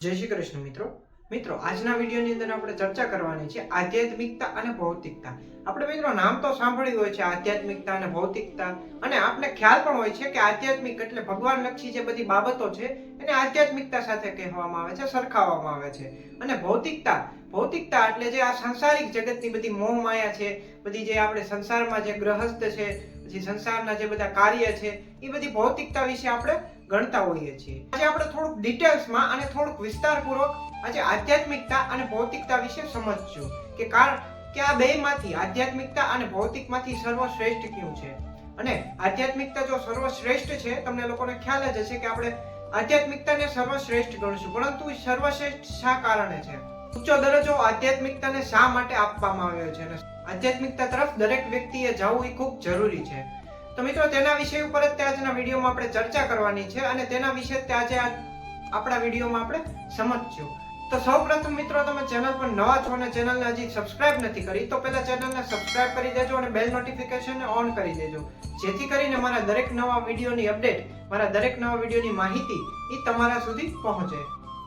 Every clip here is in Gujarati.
જય શ્રી કૃષ્ણ મિત્રો. મિત્રો, આજના વિડીયોની અંદર આપણે ચર્ચા કરવાની છે આધ્યાત્મિકતા અને ભૌતિકતા. આપણે મિત્રો નામ તો સાંભળ્યું હોય છે આધ્યાત્મિકતા અને ભૌતિકતા, અને આપણે ખ્યાલ પણ હોય છે કે આધ્યાત્મિક એટલે ભગવાન લક્ષી જે બધી બાબતો છે, એને આધ્યાત્મિકતા સાથે કહેવામાં આવે છે, સરખાવવામાં આવે છે. અને ભૌતિકતા ભૌતિકતા એટલે જે આ સંસારિક જગતની બધી મોહ માયા છે, બધી જે આપણે સંસારમાં જે ગ્રહસ્થ છે પછી સંસારના જે બધા કાર્ય છે, એ બધી ભૌતિકતા વિશે આપણે ગણતા હોઈએ છીએ. આજે આપણે થોડુંક ડિટેલ્સમાં અને થોડુંક વિસ્તારપૂર્વક આજે આધ્યાત્મિકતા અને ભૌતિકતા વિશે સમજશું કે કારણ કે આ બેમાંથી આધ્યાત્મિકતા અને ભૌતિકમાંથી સર્વશ્રેષ્ઠ કયું છે? અને આધ્યાત્મિકતા જો સર્વશ્રેષ્ઠ છે, તમને લોકોને ખ્યાલ જ હશે કે આપણે આધ્યાત્મિકતાને સર્વશ્રેષ્ઠ ગણશું, પરંતુ સર્વશ્રેષ્ઠ શા કારણે છે? ઊંચો દરજ્જો આધ્યાત્મિકતાને શા માટે આપવામાં આવ્યો છે? અને આધ્યાત્મિકતા તરફ દરેક વ્યક્તિએ જવું એ ખૂબ જરૂરી છે. તો મિત્રો, તેના વિષય ઉપર જ તે આજના વિડીયોમાં આપણે ચર્ચા કરવાની છે અને તેના વિશે તે આજે આપણા વિડીયોમાં આપણે સમજશું તો સૌપ્રથમ મિત્રો, તમે ચેનલ પર નવા છો અને ચેનલને હજી સબસ્ક્રાઇબ નથી કરી, તો પહેલા ચેનલને સબસ્ક્રાઇબ કરી દેજો અને બેલ નોટિફિકેશનને ઓન કરી દેજો. જેથી કરીને મારા દરેક નવા વિડીયોની અપડેટ મારા દરેક નવા વિડીયોની માહિતી એ તમારા સુધી પહોંચે.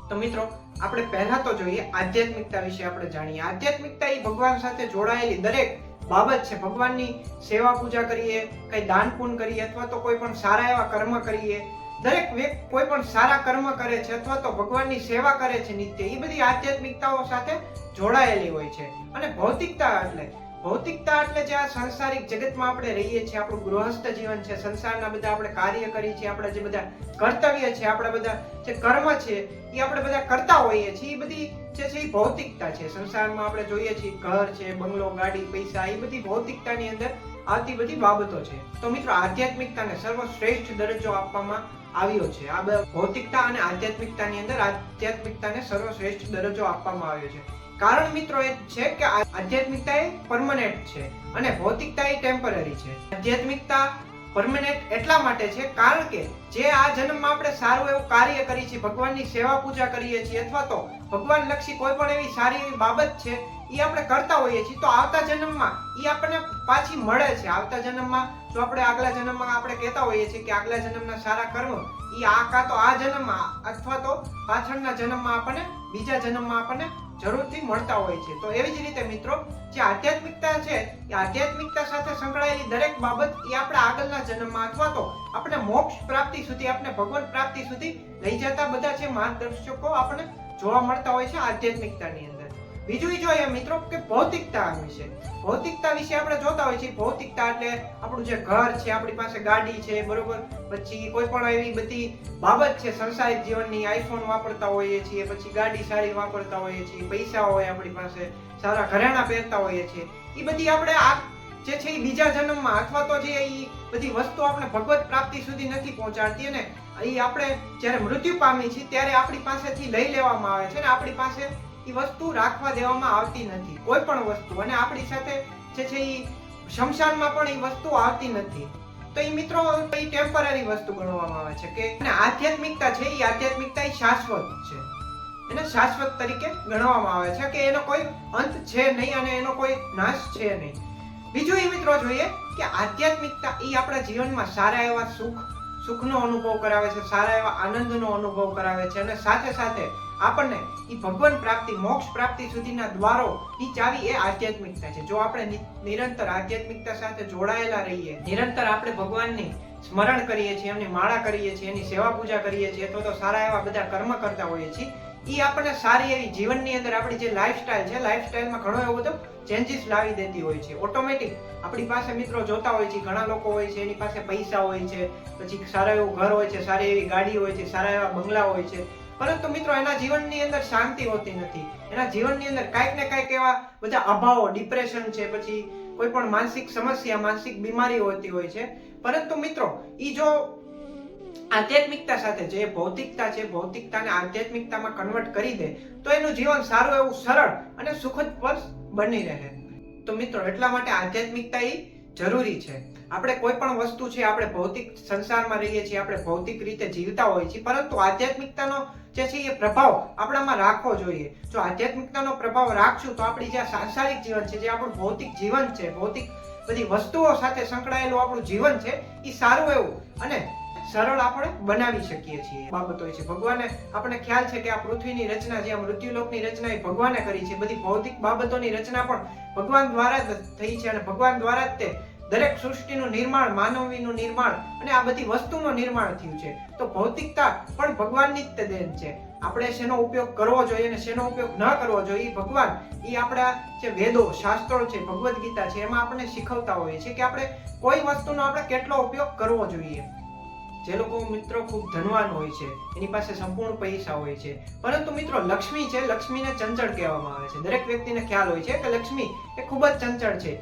તો મિત્રો, આપણે પહેલા તો જોઈએ આધ્યાત્મિકતા વિશે આપણે જાણીએ. આધ્યાત્મિકતા એ ભગવાન સાથે જોડાયેલી દરેક બાબત છે. ભગવાનની સેવા પૂજા કરીએ, કંઈ દાન પુણ્ય કરીએ અથવા તો કોઈ પણ સારા એવા કર્મ કરીએ. દરેક વ્યક્તિ કોઈ પણ સારા કર્મ કરે છે અથવા તો ભગવાનની સેવા કરે છે નિત્ય, એ બધી આધ્યાત્મિકતાઓ સાથે જોડાયેલી હોય છે. અને ભૌતિકતા એટલે ભૌતિકતા એટલે જે આ સંસારિક જગતમાં આપણે રહીએ છીએ, આપણું ગૃહસ્થ જીવન છે, સંસારના બધા આપણે કાર્ય કરીએ છીએ, આપણા જે બધા કર્તવ્ય છે, આપણા બધા જે કર્મ છે, એ આપણે બધા કરતા હોઈએ છીએ, એ બધી જે છે એ ભૌતિકતા છે. સંસારમાં આપણે જોઈએ છીએ ઘર છે, બંગલો, ગાડી, પૈસા, એ બધી ભૌતિકતાની અંદર આવતી બધી બાબતો છે. તો મિત્રો, આધ્યાત્મિકતાને સર્વશ્રેષ્ઠ દરજ્જો આપવામાં આવ્યો છે. આ ભૌતિકતા અને આધ્યાત્મિકતાની અંદર આધ્યાત્મિકતાને સર્વશ્રેષ્ઠ દરજ્જો આપવામાં આવ્યો છે. કારણ મિત્રો એ છે કે આધ્યાત્મિકતા એ પરમનેન્ટ છે અને ભૌતિકતા એ ટેમ્પરરી છે. આધ્યાત્મિકતા પરમનેન્ટ એટલા માટે છે કારણ કે જે આ જન્મમાં આપણે સારું એવું કાર્ય કરીએ છીએ, ભગવાનની સેવા પૂજા કરીએ છીએ અથવા તો ભગવાન લક્ષી કોઈ પણ એવી સારી એવી બાબત છે એ આપણે કરતા હોઈએ છીએ, તો આવતા જન્મમાં એ આપણને પાછી મળે છે. આવતા જન્મમાં જો આપણે આગલા જન્મમાં આપણે કહેતા હોઈએ છીએ કે આગલા જન્મના સારા કર્મ એ આ કાં તો આ જન્મમાં અથવા તો પાછળના જન્મમાં આપણને, બીજા જન્મમાં આપણને જરૂરથી મળતા હોય છે. તો એવી જ રીતે મિત્રો, જે આધ્યાત્મિકતા છે, એ આધ્યાત્મિકતા સાથે સંકળાયેલી દરેક બાબત એ આપણા આગળના જન્મમાં અથવા તો આપણે મોક્ષ પ્રાપ્તિ સુધી, આપણે ભગવાન પ્રાપ્તિ સુધી લઈ જતા બધા છે માર્ગદર્શકો આપણે જોવા મળતા હોય છે આધ્યાત્મિકતાની અંદર. બીજું જોઈએ મિત્રો કે ભૌતિકતા વિશે. ભૌતિકતા વિશે આપણે જોતા હોય છે ભૌતિકતા એટલે આપણું જે ઘર છે, આપણી પાસે ગાડી છે, બરોબર? પછી કોઈ પણ એવી બધી બાબત છે, સંસારિક જીવનની આઈફોન વાપરતા હોઈએ છીએ, પછી ગાડી સારી વાપરતા હોઈએ છીએ, પૈસા હોય આપણી પાસે, સારા ઘરેણા પહેરતા હોઈએ છીએ. એ બધી આપણે આ જે છે એ બીજા જન્મમાં અથવા તો જે એ બધી વસ્તુ આપણે ભગવત પ્રાપ્તિ સુધી નથી પહોંચાડતી અને એ આપણે જ્યારે મૃત્યુ પામી છીએ ત્યારે આપણી પાસેથી લઈ લેવામાં આવે છે ને આપણી પાસે એ વસ્તુ રાખવા દેવામાં આવતી નથી, કોઈ પણ વસ્તુ. અને આપણી સાથે જે છે એ શમશાનમાં પણ એ વસ્તુ આવતી નથી. તો એ મિત્રો એ ટેમ્પરરી વસ્તુ ગણવામાં આવે છે કે આધ્યાત્મિકતા છે એ આધ્યાત્મિકતા એ શાશ્વત છે. એને શાશ્વત તરીકે ગણવામાં આવે છે કે એનો કોઈ અંત છે નહીં અને એનો કોઈ નાશ છે નહીં. બીજું એ મિત્રો જોઈએ કે આધ્યાત્મિકતા એ આપણા જીવનમાં સારા એવા સુખ સુખનો અનુભવ કરાવે છે, સારા એવા આનંદનો અનુભવ કરાવે છે અને સાથે સાથે આપણને એ ભગવાન પ્રાપ્તિ, મોક્ષ પ્રાપ્તિ સુધીના દ્વારો ની ચાવી એ આધ્યાત્મિકતા છે. જો આપણે નિરંતર આધ્યાત્મિકતા સાથે જોડાયેલા રહીએ, નિરંતર આપણે ભગવાનની સ્મરણ કરીએ છીએ, એમની માળા કરીએ છીએ, એની સેવા પૂજા કરીએ છીએ, તો તો સારા એવા બધા કર્મ કરતા હોઈએ છીએ. એ આપણને સારી એવી જીવનની અંદર આપણી જે લાઈફસ્ટાઈલ છે લાઈફસ્ટાઈલમાં ઘણો એવો બધો ચેન્જીસ લાવી દેતી હોય છે. ઓટોમેટિક આપણી પાસે મિત્રો જોતા હોય છે, ઘણા લોકો હોય છે, એની પાસે પૈસા હોય છે, પછી સારા એવું ઘર હોય છે, સારી એવી ગાડી હોય છે, સારા એવા બંગલા હોય છે. પરંતુ મિત્રો, એના જીવનની અંદર શાંતિ હોતી નથી. એના જીવનની અંદર કાંઈક ને કાંઈક એવા બધા અભાવો ડિપ્રેશન છે, પછી કોઈ પણ માનસિક સમસ્યા, માનસિક બીમારી હોતી હોય છે. પરંતુ મિત્રો એ જો આધ્યાત્મિકતા સાથે જે ભૌતિકતા છે, ભૌતિકતાને આધ્યાત્મિકતામાં કન્વર્ટ કરી દે, તો એનું જીવન સારું એવું સરળ અને સુખદ પર બની રહે. તો મિત્રો, એટલા માટે આધ્યાત્મિકતા એ જરૂરી છે. આપણે કોઈ પણ વસ્તુ છે, આપણે ભૌતિક સંસારમાં રહીએ છીએ, આપણે ભૌતિક રીતે જીવતા હોઈએ છીએ, પરંતુ આધ્યાત્મિકતાનો જે છે, એ પ્રભાવ આપણામાં રાખવો જોઈએ. જો આધ્યાત્મિકતાનો પ્રભાવ રાખશું, તો આપણી જે સાંસારિક જીવન છે, જે આપણું ભૌતિક જીવન છે, ભૌતિક બધી વસ્તુઓ સાથે સંકળાયેલું આપણું જીવન છે એ સારું એવું અને સરળ આપણે બનાવી શકીએ છીએ. બાબત હોય છે. ભગવાને આપણે ખ્યાલ છે કે આ પૃથ્વીની રચના જે મૃત્યુલોકની રચના એ ભગવાને કરી છે. બધી ભૌતિક બાબતોની રચના પણ ભગવાન દ્વારા જ થઈ છે અને ભગવાન દ્વારા જ તે દરેક સૃષ્ટિનું નિર્માણ, માનવીનું નિર્માણ અને આ બધી વસ્તુનું નિર્માણ થયું છે. તો ભૌતિકતા પણ ભગવાનની જ તે દેન છે. આપણે શેનો ઉપયોગ કરવો જોઈએ અને શેનો ઉપયોગ ન કરવો જોઈએ ભગવાન, એ આપણા જે વેદો, શાસ્ત્રો છે, ભગવદ્ ગીતા છે, એમાં આપણને શીખવતા હોઈએ છે કે આપણે કોઈ વસ્તુનો આપણે કેટલો ઉપયોગ કરવો જોઈએ. જે લોકો મિત્રો ખૂબ ધનવાન હોય છે, એની પાસે સંપૂર્ણ પૈસા હોય છે. પરંતુ મિત્રો લક્ષ્મી છે, લક્ષ્મીને ચંચળ કહેવામાં આવે છે. દરેક વ્યક્તિને ખ્યાલ હોય છે કે લક્ષ્મી એ ખૂબ જ ચંચળ છે.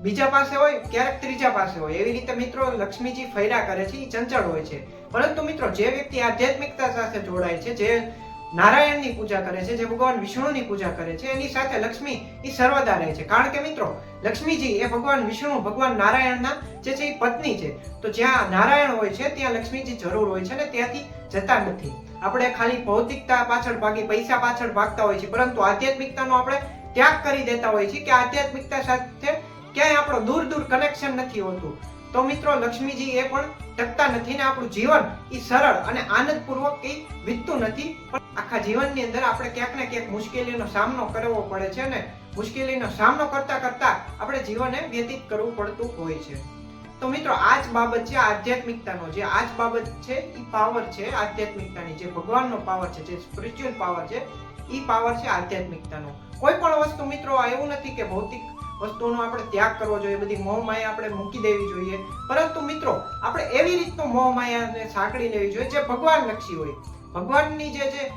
બીજા પાસે હોય, ક્યારેક ત્રીજા પાસે હોય. એવી રીતે મિત્રો લક્ષ્મીજી ફૈરા કરે છે, એ ચંચળ હોય છે. પરંતુ મિત્રો જે વ્યક્તિ આધ્યાત્મિકતા સાથે જોડાય છે, જે નારાયણની પૂજા કરે છે, જે ભગવાન વિષ્ણુની પૂજા કરે છે, એની સાથે લક્ષ્મી એ સર્વદા રહે છે. કારણ કે મિત્રો, લક્ષ્મીજી એ ભગવાન વિષ્ણુ, ભગવાન નારાયણના જે છે એ પત્ની છે. તો જ્યાં નારાયણ હોય છે, ત્યાં લક્ષ્મીજી જરૂર હોય છે ને ત્યાંથી જતા નથી. આપણે ખાલી ભૌતિકતા પાછળ ભાગી, પૈસા પાછળ ભાગતા હોય છે પરંતુ આધ્યાત્મિકતાનો આપણે ત્યાગ કરી દેતા હોય છે કે આધ્યાત્મિકતા સાથે ક્યાંય આપણો દૂર દૂર કનેક્શન નથી હોતું. તો મિત્રો, લક્ષ્મીજી એ પણ ટકતા નથી ને આપણું જીવન એ સરળ અને આનંદપૂર્વક કંઈ વીતતું નથી. પણ આખા જીવનની અંદર આપણે ક્યાંક ને ક્યાંક મુશ્કેલીનો સામનો કરવો પડે છે ને મુશ્કેલીનો સામનો કરતા કરતા આપણે જીવનને વ્યતીત કરવું પડતું હોય છે. તો મિત્રો આ જ બાબત છે આધ્યાત્મિકતાનો. જે આ જ બાબત છે એ પાવર છે આધ્યાત્મિકતાની. જે ભગવાનનો પાવર છે, જે સ્પિરિચ્યુઅલ પાવર છે એ પાવર છે આધ્યાત્મિકતાનો. કોઈ પણ વસ્તુ મિત્રો એવું નથી કે ભૌતિક વસ્તુનો આપણે ત્યાગ કરવો જોઈએ, બધી મોહ માયા આપણે મૂકી દેવી જોઈએ. પરંતુ મિત્રો, આપણે એવી રીતનો મોહ માયાને સાંકળી લેવી જોઈએ જે ભગવાન લક્ષી હોય. ભગવાનની જે જે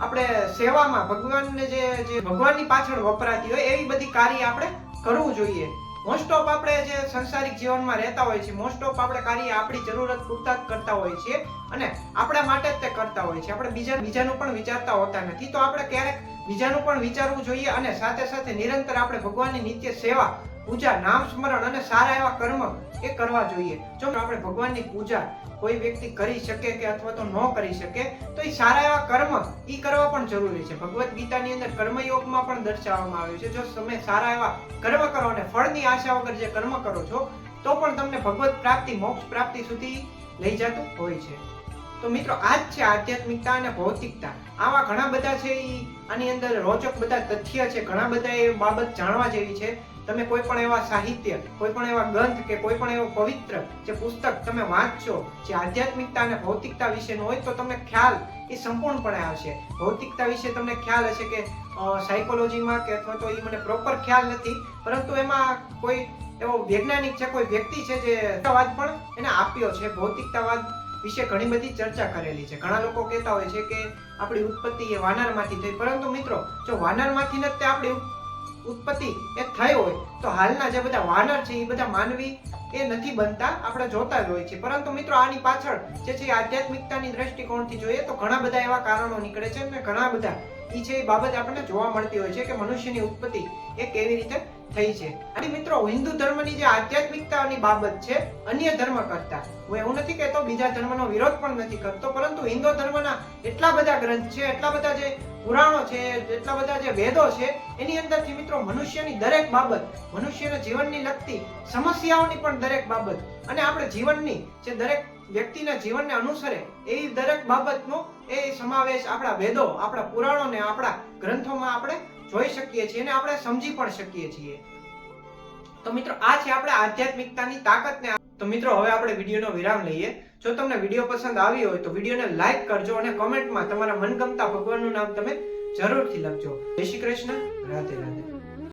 આપણે સેવામાં, ભગવાનને જે જે ભગવાનની પાછળ વપરાતી હોય, એવી બધી કાર્ય આપણે કરવું જોઈએ. મોસ્ટ ઓફ આપણે જે સંસારિક જીવનમાં રહેતા હોય છે મોસ્ટ ઓફ આપણે કાર્ય આપણી જરૂરત પૂરતા જ કરતા હોય છીએ અને આપણા માટે જ તે કરતા હોય છે આપણે બીજા, બીજાનું પણ વિચારતા હોતા નથી. તો આપણે ક્યારેક બીજાનું પણ વિચારવું જોઈએ અને સાથે સાથે નિરંતર આપણે ભગવાનની નિત્ય સેવા, પૂજા, નામ સ્મરણ અને સારા એવા કર્મ એ કરવા જોઈએ. જો આપણે ભગવાનની પૂજા કોઈ વ્યક્તિ કરી શકે કે અથવા તો ન કરી શકે, તો એ સારા એવા કર્મ એ કરવા પણ જરૂરી છે. ભગવદ્ ગીતાની અંદર કર્મયોગમાં પણ દર્શાવવામાં આવ્યું છે. જો તમે સારા એવા કર્મ કરો અને ફળની આશા વગર જે કર્મ કરો છો, તો પણ તમને ભગવત પ્રાપ્તિ, મોક્ષ પ્રાપ્તિ સુધી લઈ જતું હોય છે. તો મિત્રો આ જ છે આધ્યાત્મિકતા અને ભૌતિકતા. આવા ઘણા બધા છે એ આની અંદર રોચક બધા તથ્ય છે. ઘણા બધા એ બાબત જાણવા જેવી છે. તમે કોઈ પણ એવા સાહિત્ય, કોઈ પણ એવા ગ્રંથ કે કોઈ પણ એવો પવિત્ર જે પુસ્તક તમે વાંચશો, જે આધ્યાત્મિકતા અને ભૌતિકતા વિશેનું હોય તો તમને ખ્યાલ એ સંપૂર્ણપણે આવશે. ભૌતિકતા વિશે તમને ખ્યાલ હશે કે સાયકોલોજીમાં કે અથવા તો એ મને પ્રોપર ખ્યાલ નથી, પરંતુ એમાં કોઈ એવો વૈજ્ઞાનિક છે, કોઈ વ્યક્તિ છે જે પણ એને આપ્યો છે, ભૌતિકતાવાદ વિશે ઘણી બધી ચર્ચા કરેલી છે. ઘણા લોકો કહેતા હોય છે કે આપણી ઉત્પત્તિ એ વાનરમાંથી થઈ. પરંતુ મિત્રો, જો વાનરમાંથી તે આપણી ઉત્પત્તિ એ થઈ હોય. તો હાલના જે બધા વાનર છે, એ બધા માનવી એ નથી બનતા, આપણે જોતા જ હોય છે. પરંતુ મિત્રો, આની પાછળ જે છે આધ્યાત્મિકતાની દ્રષ્ટિકોણથી જોઈએ તો ઘણા બધા એવા કારણો નીકળે છે અને ઘણા બધા એ છે એ બાબત આપણને જોવા મળતી હોય છે કે મનુષ્યની ઉત્પત્તિ એ કેવી રીતે થઈ છે. અને મિત્રો, હિન્દુ ધર્મની જે આધ્યાત્મિકતાની બાબત છે, અન્ય ધર્મ કરતા. હું એવું નથી કહેતો બીજા ધર્મનો વિરોધ પણ નથી કરતો, પરંતુ હિન્દુ ધર્મના એટલા બધા ગ્રંથ છે, એટલા બધા જે પુરાણો છે, એટલા બધા જે વેદો છે, એની અંદરથી મિત્રો, મનુષ્યની દરેક બાબત, મનુષ્યના જીવનની લગતી સમસ્યાઓની પણ દરેક બાબત અને આપણે જીવનની જે દરેક વ્યક્તિના જીવનને અનુસરે, એવી દરેક બાબતનો એ સમાવેશ આપણા વેદો, આપણા પુરાણોને આપણા ગ્રંથોમાં આપણે જોઈ શકીએ છીએ અને આપણે સમજી પણ શકીએ છીએ. તો મિત્રો, આ છે આપણે આધ્યાત્મિકતાની તાકાત ને તો મિત્રો, હવે આપણે વિડીયોનો વિરામ લઈએ. જો તમને વીડિયો પસંદ આવ્યો હોય તો વિડીયોને લાઈક કરજો અને કોમેન્ટમાં તમારા મનગમતા ભગવાનનું નામ તમે જરૂરથી લખજો. જય શ્રી કૃષ્ણ. રાધે રાધે.